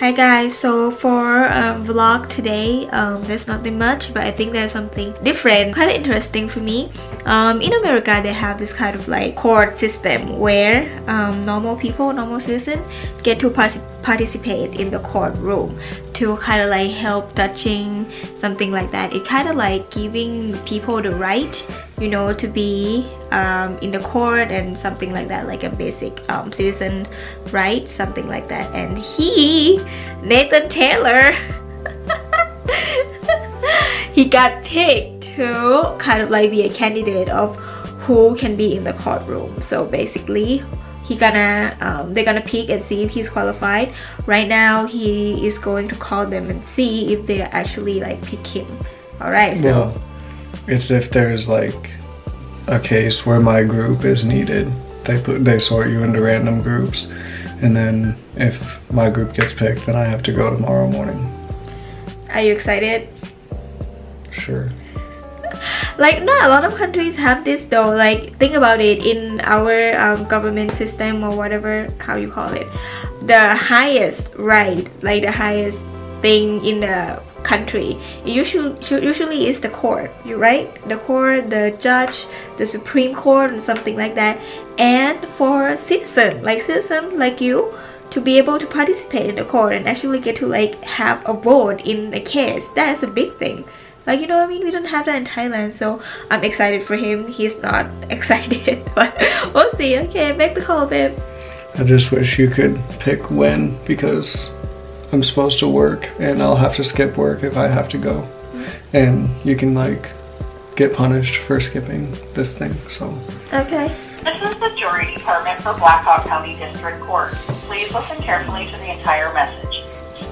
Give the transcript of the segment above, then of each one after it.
Hi guys, so for a vlog today, um, there's nothing much, but I think there's something different, kind of interesting for me. Um, in America, they have this kind of like court system where um, normal people, normal citizens get to participate in the courtroom to kind of like help touching something like that. It kind of like giving people the right you know to be um, in the court and something like that like a basic um, citizen right something like that. And he Nathan Taylor he got picked to kind of like be a candidate of who can be in the courtroom. So basically he gonna um, they're gonna pick and see if he's qualified. Right now he is going to call them and see if they actually like pick him. All right so well it's if there's like a case where my group is needed. They put they sort you into random groups, and then if my group gets picked, then I have to go tomorrow morning. Are you excited? Sure. Like not a lot of countries have this though. Like think about it in our um, government system or whatever how you call it, the highest right, like the highest thing in the country. It usually usually is the court you right? The court the judge the supreme court and something like that. And for a citizen like citizen like you to be able to participate in the court and actually get to like have a vote in a case that is a big thing. Like you know I mean? We don't have that in Thailand so I'm excited for him. He's not excited but we'll see. Okay make the call babe I just wish you could pick when because I'm supposed to work and I'll have to skip work if I have to go. And you can like get punished for skipping this thing, so. Okay. This is the jury department for Blackhawk County District Court. Please listen carefully to the entire message.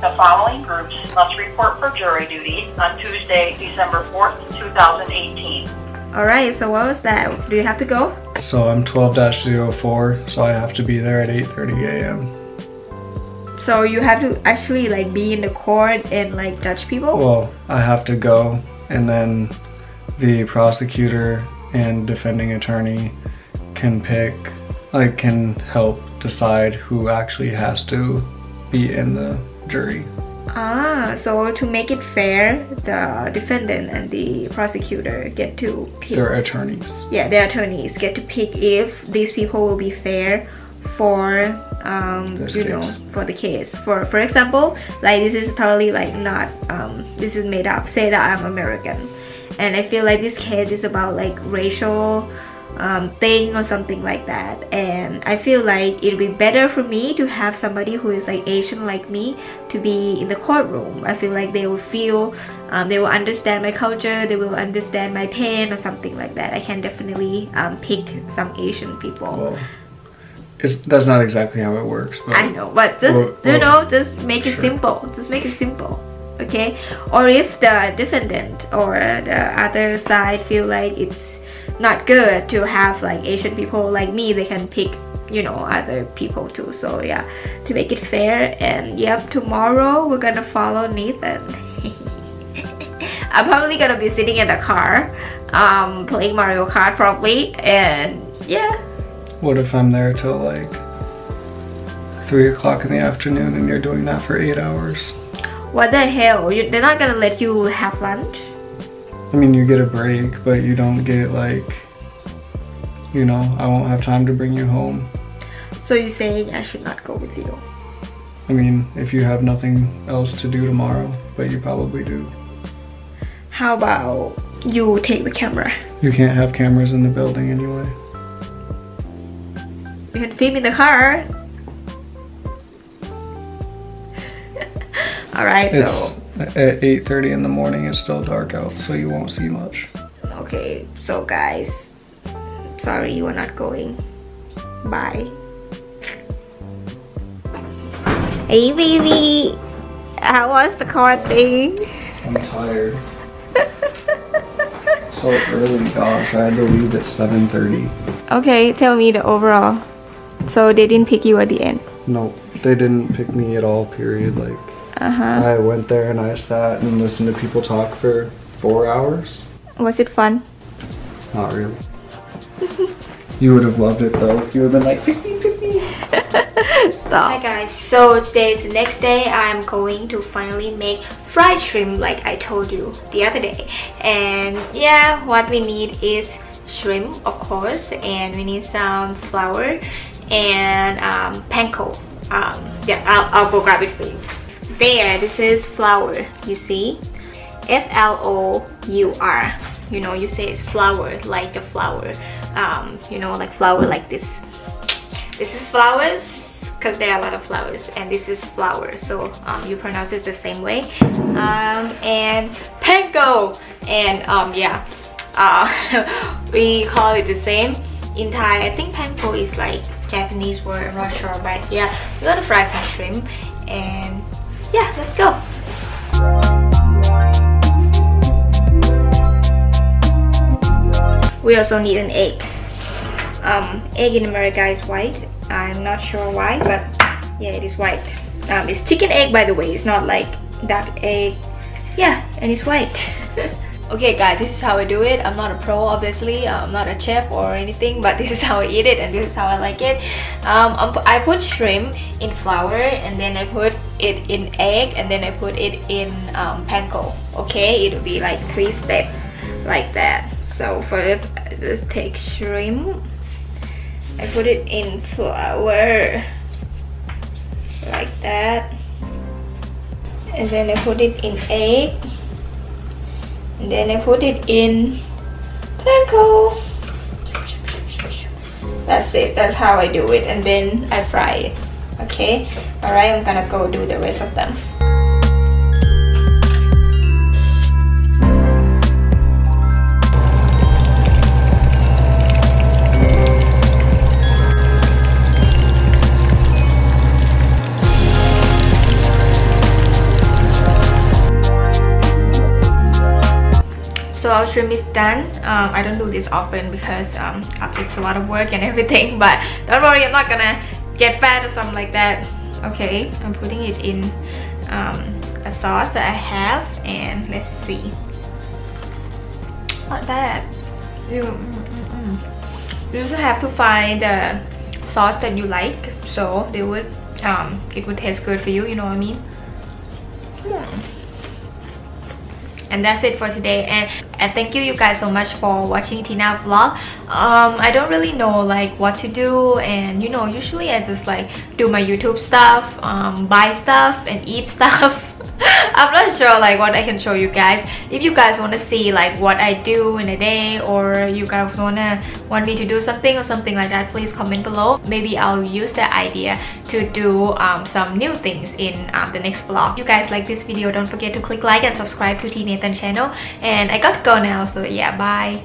The following groups must report for jury duty on Tuesday, December 4th, 2018. Alright, so what was that? Do you have to go? So I'm 12-04, so I have to be there at 8.30 a.m. So you have to actually like be in the court and like judge people? Well, I have to go and then the prosecutor and defending attorney can pick, like can help decide who actually has to be in the jury. Ah, so to make it fair, the defendant and the prosecutor get to pick. Their attorneys. Yeah, their attorneys get to pick if these people will be fair for um, you know for the case for for example like this is totally like not um, this is made up. Say that I'm American. And I feel like this case is about like racial um, thing or something like that. And I feel like it'd be better for me to have somebody who is like Asian like me to be in the courtroom. I feel like they will feel um, they will understand my culture they will understand my pain or something like that. I can definitely um, pick some Asian people it's that's not exactly how it works. But I know, but just or, you know, just make it sure. simple. Just make it simple, okay? Or if the defendant or the other side feel like it's not good to have like Asian people like me, they can pick you know other people too. So yeah, to make it fair. And yep, tomorrow we're gonna follow Nathan. I'm probably gonna be sitting in the car, um, playing Mario Kart probably, and yeah what if I'm there till like 3 o'clock in the afternoon and you're doing that for 8 hours? What the hell? You, they're not gonna let you have lunch? I mean, you get a break, but you don't get like, you know, I won't have time to bring you home. So you're saying I should not go with you? I mean, if you have nothing else to do tomorrow, but you probably do. How about you take the camera? You can't have cameras in the building anyway. You can film in the car. Alright, so... At uh, 8.30 in the morning, it's still dark out, so you won't see much. Okay, so guys, sorry you are not going. Bye. Hey baby, how was the car thing? I'm tired. so early, gosh, I had to leave at 7.30. Okay, tell me the overall. So they didn't pick you at the end? No, they didn't pick me at all, period. Like, uh -huh. I went there and I sat and listened to people talk for four hours. Was it fun? Not really. you would have loved it though. You would have been like, pick me, pick me. Hi guys, so today is the next day. I'm going to finally make fried shrimp like I told you the other day. And yeah, what we need is shrimp of course and we need some flour and um, panko. Um, yeah, I'll, I'll go grab it for you. There, this is flour, you see? F-L-O-U-R. You know, you say it's flour like a flower. Um, you know, like flower like this. This is flowers because there are a lot of flowers and this is flower so um, you pronounce it the same way um, and panko and um, yeah uh, we call it the same in Thai I think panko is like Japanese word I'm not sure but yeah we gotta fry some shrimp and yeah let's go we also need an egg um, egg in America is white I'm not sure why, but yeah, it is white. Um, it's chicken egg, by the way. It's not like duck egg. Yeah, and it's white. okay, guys, this is how I do it. I'm not a pro, obviously. I'm not a chef or anything, but this is how I eat it, and this is how I like it. Um, I put shrimp in flour, and then I put it in egg, and then I put it in um, panko. Okay, it'll be like three steps like that. So first, I just take shrimp I put it in flour like that and then I put it in egg and then I put it in. Panko that's it. That's how I do it. And then I fry it. Okay? Alright I'm gonna go do the rest of them shrimp is done. Um, I don't do this often because um, it's a lot of work and everything but don't worry I'm not gonna get fat or something like that. Okay I'm putting it in um, a sauce that I have and let's see. Not bad. You, mm, mm, mm. you just have to find the sauce that you like so they would um, it would taste good for you you know what I mean? Yeah and that's it for today. And and thank you you guys so much for watching Tina vlog. Um I don't really know like what to do. And you know usually I just like do my YouTube stuff um buy stuff and eat stuff I'm not sure like what I can show you guys. If you guys want to see like what I do in a day or you guys wanna want me to do something or something like that please comment below. Maybe I'll use that idea to do um, some new things in um, the next vlog. If you guys like this video don't forget to click like and subscribe to T Nathan channel. And I got to go now so yeah bye